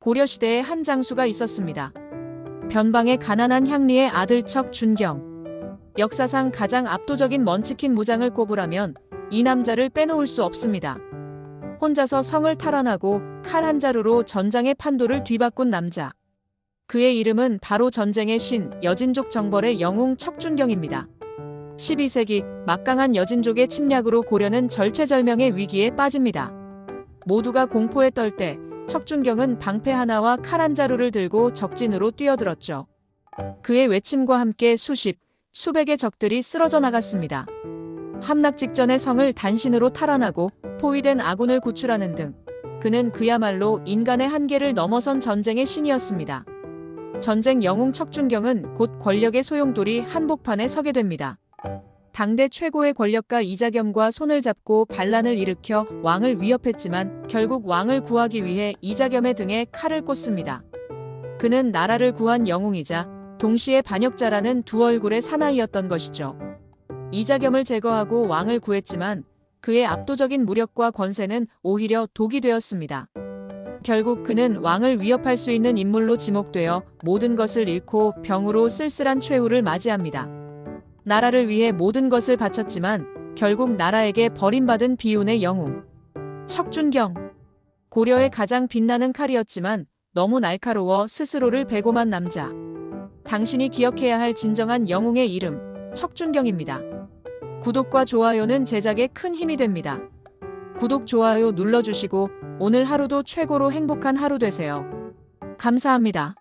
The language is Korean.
고려시대에 한 장수가 있었습니다. 변방의 가난한 향리의 아들 척 준경. 역사상 가장 압도적인 먼치킨 무장을 꼽으라면 이 남자를 빼놓을 수 없습니다. 혼자서 성을 탈환하고 칼 한 자루로 전장의 판도를 뒤바꾼 남자. 그의 이름은 바로 전쟁의 신 여진족 정벌의 영웅 척준경입니다. 12세기 막강한 여진족의 침략으로 고려는 절체절명의 위기에 빠집니다. 모두가 공포에 떨 때 척준경은 방패 하나와 칼 한 자루를 들고 적진으로 뛰어들었죠. 그의 외침과 함께 수십, 수백의 적들이 쓰러져 나갔습니다. 함락 직전의 성을 단신으로 탈환하고 포위된 아군을 구출하는 등 그는 그야말로 인간의 한계를 넘어선 전쟁의 신이었습니다. 전쟁 영웅 척준경은 곧 권력의 소용돌이 한복판에 서게 됩니다. 당대 최고의 권력가 이자겸과 손을 잡고 반란을 일으켜 왕을 위협했지만 결국 왕을 구하기 위해 이자겸의 등에 칼을 꽂습니다. 그는 나라를 구한 영웅이자 동시에 반역자라는 두 얼굴의 사나이였던 것이죠. 이자겸을 제거하고 왕을 구했지만 그의 압도적인 무력과 권세는 오히려 독이 되었습니다. 결국 그는 왕을 위협할 수 있는 인물로 지목되어 모든 것을 잃고 병으로 쓸쓸한 최후를 맞이합니다. 나라를 위해 모든 것을 바쳤지만 결국 나라에게 버림받은 비운의 영웅. 척준경. 고려의 가장 빛나는 칼이었지만 너무 날카로워 스스로를 배고만 남자. 당신이 기억해야 할 진정한 영웅의 이름, 척준경입니다. 구독과 좋아요는 제작에 큰 힘이 됩니다. 구독, 좋아요 눌러주시고 오늘 하루도 최고로 행복한 하루 되세요. 감사합니다.